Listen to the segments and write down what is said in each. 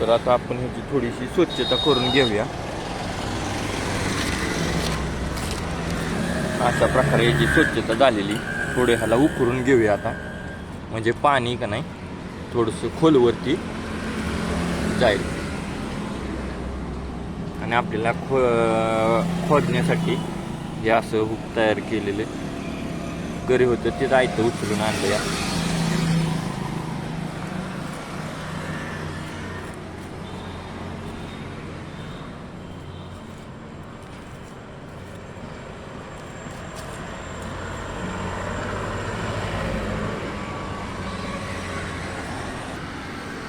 तर आता आपण ह्याची थोडीशी स्वच्छता करून घेऊया. अशा प्रकारे याची स्वच्छता झालेली. थोडे ह्याला उकरून घेऊया आता. म्हणजे पाणी का नाही थोडंसं खोलवरती जाईल. आणि आपल्याला खो खोदण्यासाठी हे असं हुक तयार केलेलं घरी होतं ते जायचं उचलून आणलं या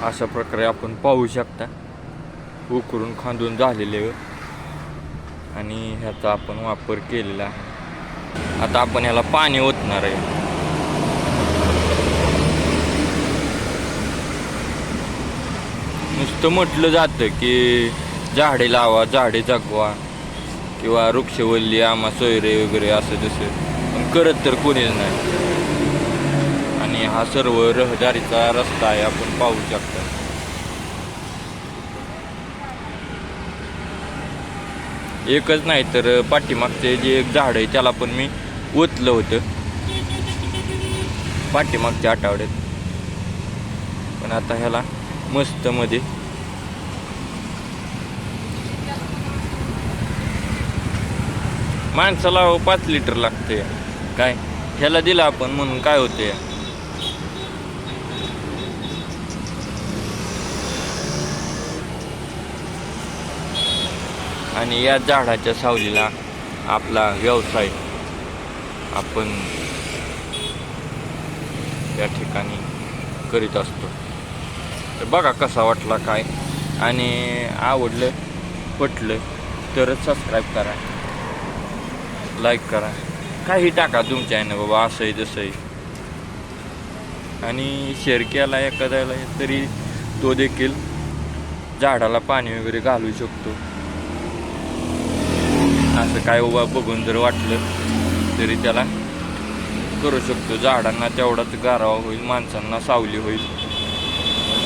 अशा प्रकारे आपण पाहू शकता. उकरून खांदून झालेले आणि ह्याचा आपण वापर केलेला आहे. आता आपण ह्याला पाणी ओतणार आहे. नुसतं म्हटलं जातं की झाडे लावा झाडे जगवा. किंवा वृक्षवल्ली आम्हा सोयरे वगैरे असं जसं पण करत तर कोणीच नाही. हा सर्व रहदारीचा रस्ता आहे आपण पाहू शकता. एकच नाही तर पाठीमागचे जे एक झाड आहे त्याला पण मी ओतलं होतं. पाठीमागच्या आठवड्यात. पण आता ह्याला मस्त मध्ये. माणसाला पाच लिटर लागते काय? ह्याला दिलं आपण म्हणून काय होते आणि या झाडाच्या सावलीला आपला व्यवसाय आपण या ठिकाणी करीत असतो. तर बघा कसा वाटला काय. आणि आवडलं पटलं तरच सबस्क्राईब करा. लाईक करा. काही टाका तुमच्या आहे ना बाबा असंही तसंही. आणि शेअर केला एखाद्याला तरी तो देखील झाडाला पाणी वगैरे घालू शकतो. असं काय उभा बघून जर वाटलं तरी त्याला करू शकतो. झाडांना तेवढाच गारावा होईल माणसांना सावली होईल.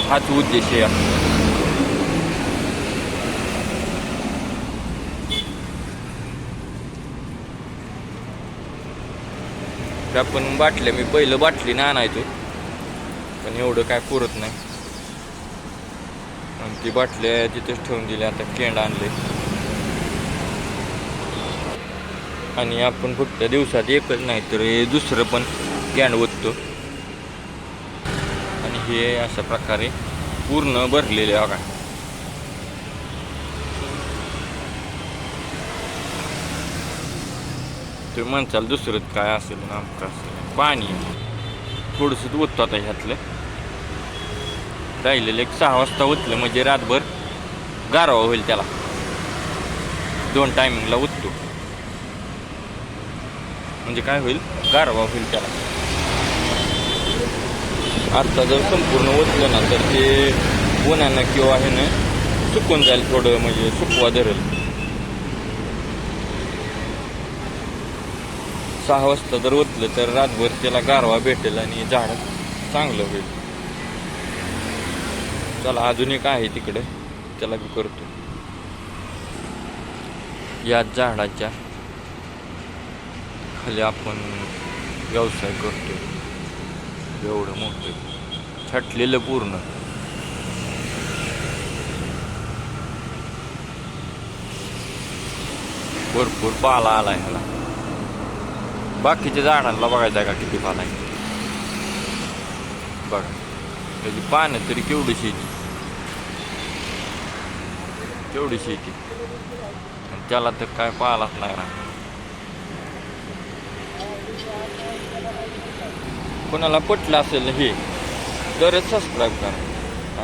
हाच उद्देश आहे. त्या पण बाटल्या मी पहिलं बाटली ना आणायचो. पण एवढं काय पुरत नाही. आणि ती बाटल्या तिथेच ठेवून दिली. आता केंड आणले. आणि आपण फक्त दिवसात एकच नाही तर हे दुसरं पण कॅन ओततो. आणि हे अशा प्रकारे पूर्ण भरलेले बघा. ते म्हणचाल दुसरं काय असेल नामकं असेल. पाणी. थोडंसं ओततो आता ह्यातलं. राहिलेलं एक सहा वाजता ओतलं म्हणजे रातभर गारवा होईल त्याला. दोन टायमिंगला ओततो. म्हणजे काय होईल? गारवा होईल त्याला. आता जर संपूर्ण वचलं ना तर ते उन्हानं किंवा हे ना सुकून जाईल थोडं म्हणजे सुकवा धरेल. सहा वाजता जर ओतलं तर रातभर त्याला गारवा भेटेल आणि झाड चांगलं होईल. चला अजून एक आहे तिकडे. त्याला मी करतो. या झाडाच्या खाली आपण व्यवसाय करतो. एवढं मोठं. छाटलेलं पूर्ण. भरपूर पाला आला ह्याला. बाकीच्या झाडांना बघायचं आहे का किती पाला आहे. बघा. त्याची पानं तरी केवढी शेती. केवढी शेती. त्याला तर काय पाहालाच नाही ना कोणाला पटलं असेल हे तरच सबस्क्राईब करा.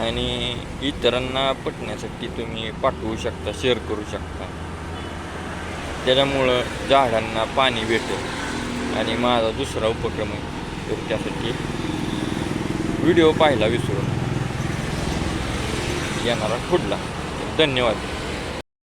आणि इतरांना पटण्यासाठी तुम्ही पाठवू शकता शेअर करू शकता. त्याच्यामुळं झाडांना पाणी भेटेल आणि माझा दुसरा उपक्रम आहे तर त्यासाठी व्हिडिओ पाहायला विसरू नका. येणारा पुढला. धन्यवाद.